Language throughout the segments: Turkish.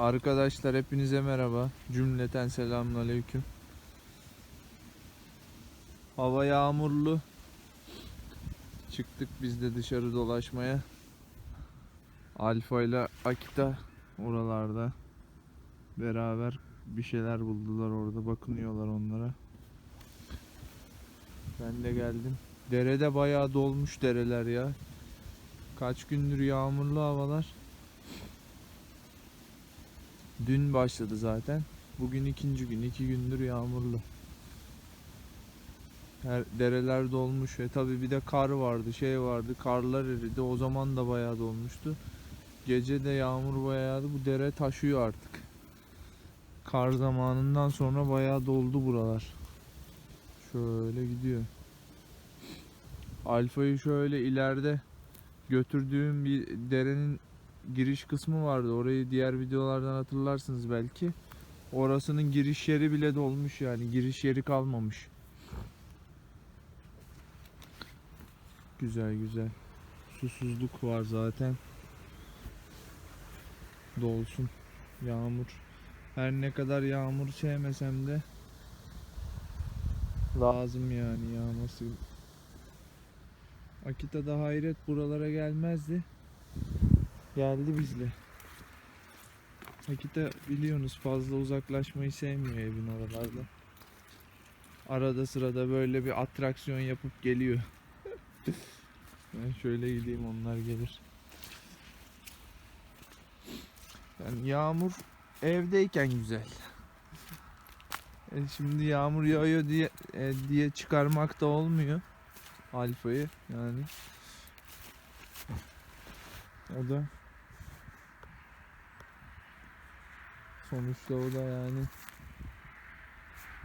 Arkadaşlar hepinize merhaba. Cümleten selamünaleyküm. Hava yağmurlu. Çıktık biz de dışarı dolaşmaya. Alfa ile Akita oralarda beraber bir şeyler buldular orada bakınıyorlar onlara. Ben de geldim. Derede bayağı dolmuş dereler ya. Kaç gündür yağmurlu havalar. Dün başladı zaten. Bugün ikinci gün. iki gündür yağmurlu. Her dereler dolmuş ve tabi bir de kar vardı, şey vardı. Karlar eridi. O zaman da bayağı dolmuştu. Gece de yağmur bayağı Bu dere taşıyor artık. Kar zamanından sonra bayağı doldu buralar. Şöyle gidiyor. Alfa'yı şöyle ileride götürdüğüm bir derenin giriş kısmı vardı. Orayı diğer videolardan hatırlarsınız belki. Orasının giriş yeri bile dolmuş yani. Giriş yeri kalmamış. Güzel güzel. Susuzluk var zaten. Dolsun. Yağmur. Her ne kadar yağmur sevmesem de lazım yani yağması. Akita'da hayret buralara gelmezdi. Geldi bizle. Akita biliyorsunuz fazla uzaklaşmayı sevmiyor evin oralarda. Arada sırada böyle bir atraksiyon yapıp geliyor. ben şöyle gideyim onlar gelir. Yani yağmur evdeyken güzel. E şimdi yağmur yağıyor diye e, diye çıkarmak da olmuyor alfayı yani. O da sonuçta o da yani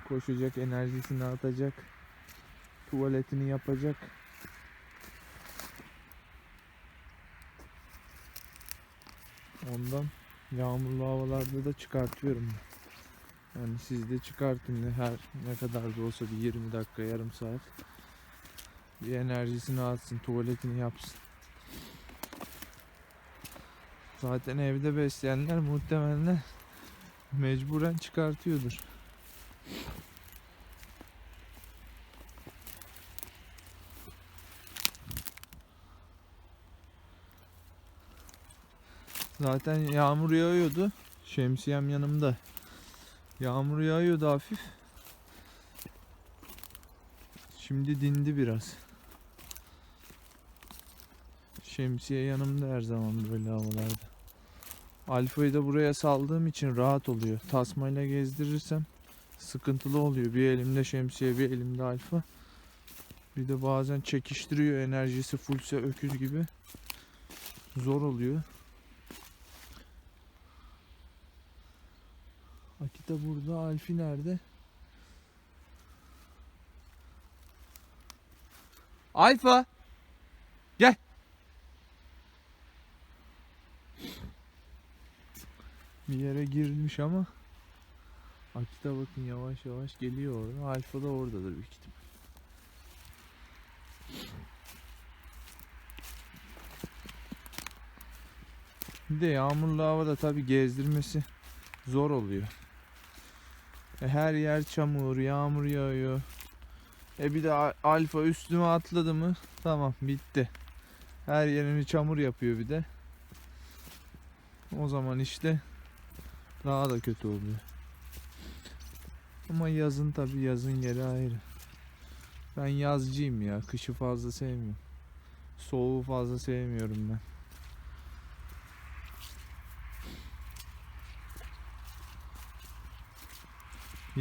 koşacak, enerjisini atacak, tuvaletini yapacak. Ondan yağmurlu havalarda da çıkartıyorum. Yani siz de çıkartın her ne kadar da olsa bir 20 dakika, yarım saat. Bir enerjisini atsın, tuvaletini yapsın. Zaten evde besleyenler muhtemelen mecburen çıkartıyordur. Zaten yağmur yağıyordu. Şemsiyem yanımda. Yağmur yağıyordu hafif. Şimdi dindi biraz. Şemsiye yanımda her zaman böyle havalarda. Alfa'yı da buraya saldığım için rahat oluyor. Tasmayla gezdirirsem sıkıntılı oluyor. Bir elimde şemsiye, bir elimde alfa. Bir de bazen çekiştiriyor enerjisi fullse öküz gibi. Zor oluyor. Akita burada, Alfi nerede? Alfa! Gel! Bir yere girilmiş ama Akita bakın yavaş yavaş geliyor orada. Alfa da oradadır büyük ihtimal. Bir de yağmurlu havada tabi gezdirmesi zor oluyor. E, her yer çamur, yağmur yağıyor. E bir de alfa üstüme atladı mı tamam bitti. Her yerini çamur yapıyor bir de. O zaman işte daha da kötü oluyor. Ama yazın tabi yazın yeri ayrı. Ben yazcıyım ya. Kışı fazla sevmiyorum. Soğuğu fazla sevmiyorum ben.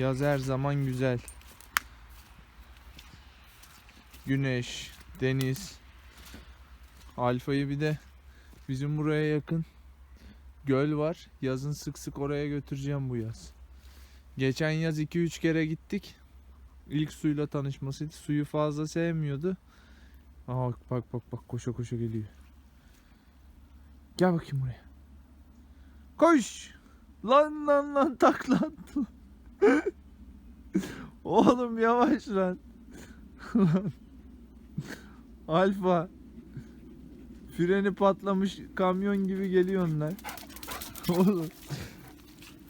Yaz her zaman güzel. Güneş, deniz. Alfa'yı bir de bizim buraya yakın göl var. Yazın sık sık oraya götüreceğim bu yaz. Geçen yaz 2-3 kere gittik. İlk suyla tanışmasıydı. Suyu fazla sevmiyordu. Aa bak bak bak koşa koşa geliyor. Gel bakayım buraya. Koş. Lan lan lan taklan. Oğlum yavaş lan. Alfa. Freni patlamış kamyon gibi geliyorsun lan.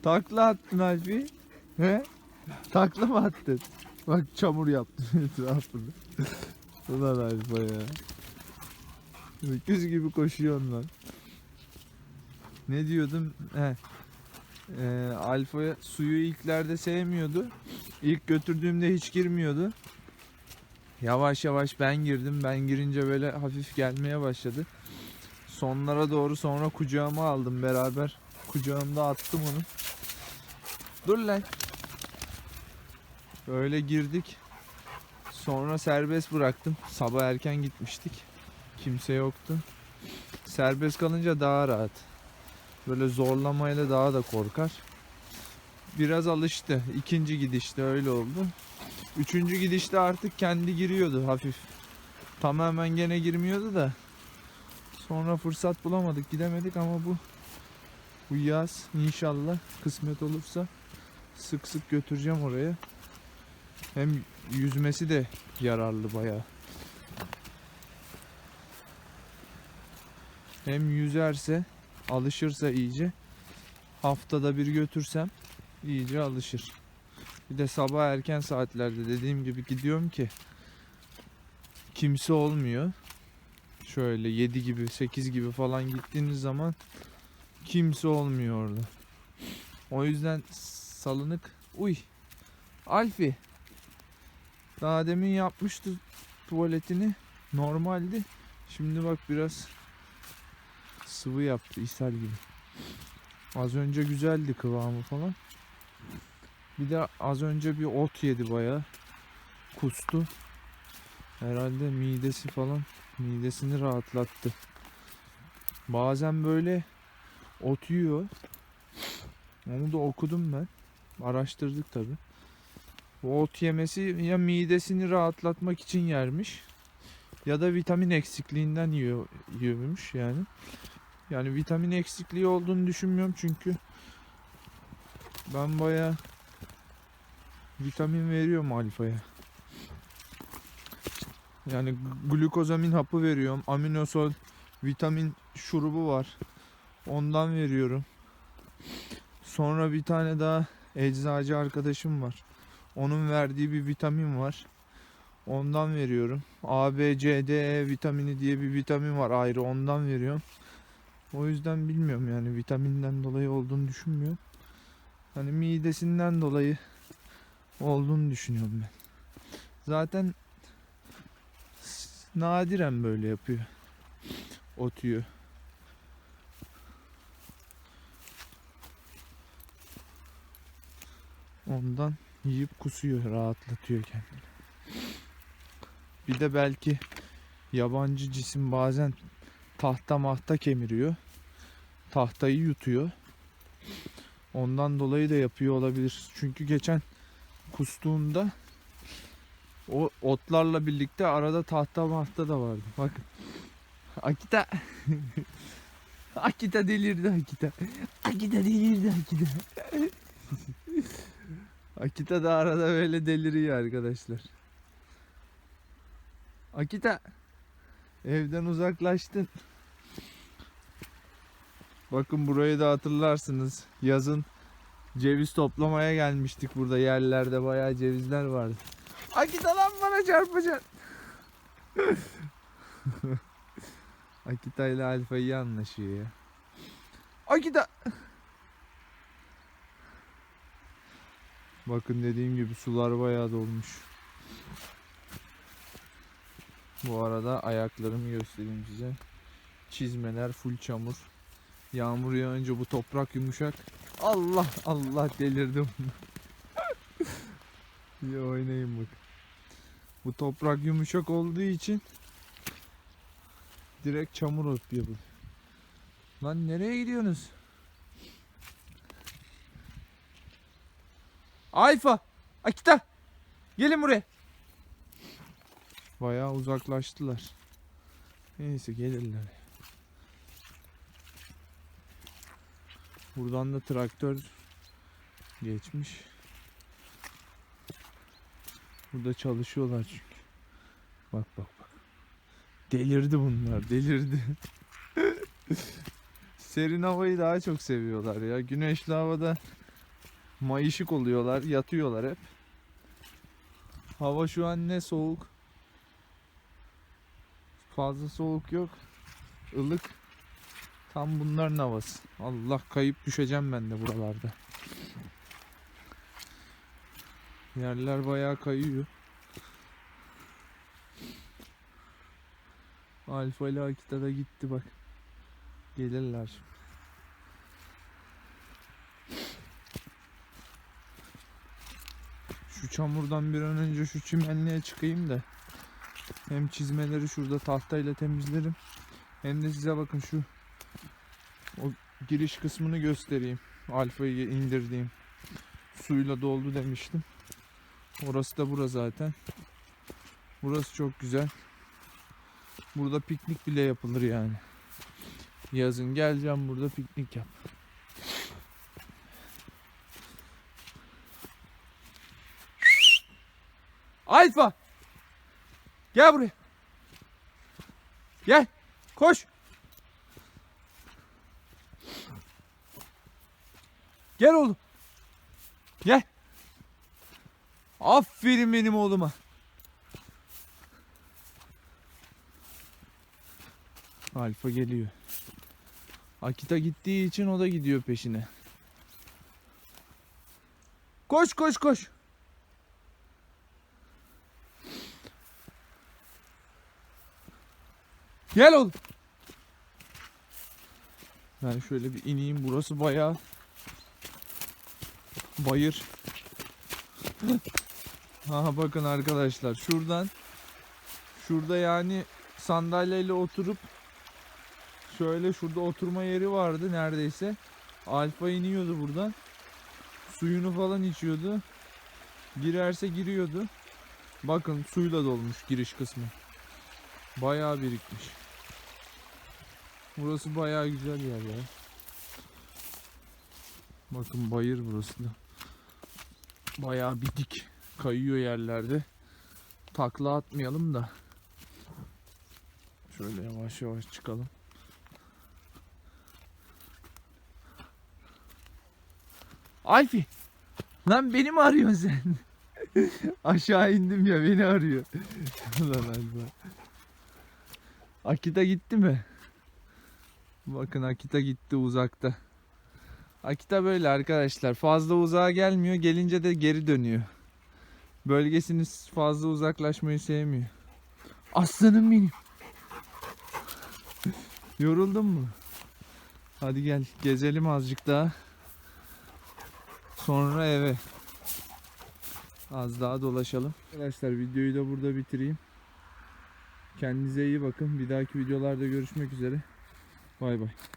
Takla attın Alfi. He? Takla mı attın? Bak çamur yaptın etrafını. Ulan Alfa ya. Öküz gibi koşuyorsun lan. Ne diyordum? He. Ee, Alfa suyu ilklerde sevmiyordu. İlk götürdüğümde hiç girmiyordu. Yavaş yavaş ben girdim. Ben girince böyle hafif gelmeye başladı. Sonlara doğru sonra kucağıma aldım beraber. Kucağımda attım onu. Dur lan. Böyle girdik. Sonra serbest bıraktım. Sabah erken gitmiştik. Kimse yoktu. Serbest kalınca daha rahat. Böyle zorlamayla daha da korkar. Biraz alıştı. İkinci gidişte öyle oldu. Üçüncü gidişte artık kendi giriyordu hafif. Tamamen gene girmiyordu da. Sonra fırsat bulamadık gidemedik ama bu bu yaz inşallah kısmet olursa sık sık götüreceğim oraya. Hem yüzmesi de yararlı bayağı. Hem yüzerse, alışırsa iyice haftada bir götürsem iyice alışır. Bir de sabah erken saatlerde dediğim gibi gidiyorum ki kimse olmuyor. Şöyle 7 gibi 8 gibi falan gittiğiniz zaman kimse olmuyor orada. O yüzden salınık. Uy. Alfi. Daha demin yapmıştı tuvaletini. Normaldi. Şimdi bak biraz sıvı yaptı ishal gibi. Az önce güzeldi kıvamı falan. Bir de az önce bir ot yedi bayağı. Kustu. Herhalde midesi falan midesini rahatlattı. Bazen böyle ot yiyor. Onu da okudum ben. Araştırdık tabi. Bu ot yemesi ya midesini rahatlatmak için yermiş ya da vitamin eksikliğinden yiyor yiyormuş yani. Yani vitamin eksikliği olduğunu düşünmüyorum çünkü ben baya vitamin veriyorum alfaya. Yani glukozamin hapı veriyorum. Aminosol vitamin şurubu var. Ondan veriyorum. Sonra bir tane daha eczacı arkadaşım var. Onun verdiği bir vitamin var. Ondan veriyorum. A, B, C, D, E vitamini diye bir vitamin var ayrı ondan veriyorum. O yüzden bilmiyorum yani vitaminden dolayı olduğunu düşünmüyorum. Hani midesinden dolayı olduğunu düşünüyorum ben. Zaten nadiren böyle yapıyor. Ot yiyor. Ondan yiyip kusuyor, rahatlatıyor kendini. Bir de belki yabancı cisim bazen tahta mahta kemiriyor. Tahtayı yutuyor. Ondan dolayı da yapıyor olabilir. Çünkü geçen kustuğunda o otlarla birlikte arada tahta mahta da vardı. Bakın. Akita. Akita delirdi Akita. Akita delirdi Akita. Akita da arada böyle deliriyor arkadaşlar. Akita. Evden uzaklaştın. Bakın burayı da hatırlarsınız. Yazın ceviz toplamaya gelmiştik burada yerlerde bayağı cevizler vardı. Akita lan bana çarpacaksın. Akita ile Alfa iyi anlaşıyor ya. Akita. Bakın dediğim gibi sular bayağı dolmuş. Bu arada ayaklarımı göstereyim size. Çizmeler full çamur. Yağmur yağınca bu toprak yumuşak. Allah Allah delirdim. Bir oynayayım bak. Bu toprak yumuşak olduğu için direkt çamur ot yapıyor. Lan nereye gidiyorsunuz? Ayfa! Akita! Gelin buraya. Bayağı uzaklaştılar. Neyse gelirler. Buradan da traktör geçmiş. Burada çalışıyorlar çünkü. Bak bak bak. Delirdi bunlar, delirdi. Serin havayı daha çok seviyorlar ya. Güneşli havada Mayışık oluyorlar, yatıyorlar hep. Hava şu an ne soğuk. Fazla soğuk yok. ılık. Tam bunların havası. Allah kayıp düşeceğim ben de buralarda. Yerler bayağı kayıyor. Alfa ile Akita da gitti bak. Gelirler. şimdi. Şu çamurdan bir an önce şu çimenliğe çıkayım da hem çizmeleri şurada tahtayla temizlerim hem de size bakın şu o giriş kısmını göstereyim. Alfayı indirdiğim suyla doldu demiştim. Orası da bura zaten. Burası çok güzel. Burada piknik bile yapılır yani. Yazın geleceğim burada piknik yap. Alfa! Gel buraya. Gel. Koş. Gel oğlum. Gel. Aferin benim oğluma. Alfa geliyor. Akita gittiği için o da gidiyor peşine. Koş koş koş. Gel oğlum. Ben şöyle bir ineyim. Burası bayağı bayır. Aha bakın arkadaşlar şuradan şurada yani sandalyeyle oturup şöyle şurada oturma yeri vardı neredeyse. Alfa iniyordu buradan. Suyunu falan içiyordu. Girerse giriyordu. Bakın suyla dolmuş giriş kısmı. Bayağı birikmiş. Burası bayağı güzel yer ya. Bakın bayır burası da. Bayağı bir dik. Kayıyor yerlerde. Takla atmayalım da. Şöyle yavaş yavaş çıkalım. Alfi. Lan beni mi arıyorsun sen? Aşağı indim ya beni arıyor. Lan. Akita gitti mi? Bakın Akita gitti uzakta. Akita böyle arkadaşlar. Fazla uzağa gelmiyor. Gelince de geri dönüyor. Bölgesini fazla uzaklaşmayı sevmiyor. Aslanım benim. Yoruldun mu? Hadi gel gezelim azıcık daha. Sonra eve. Az daha dolaşalım. Arkadaşlar videoyu da burada bitireyim. Kendinize iyi bakın. Bir dahaki videolarda görüşmek üzere. Bay bay.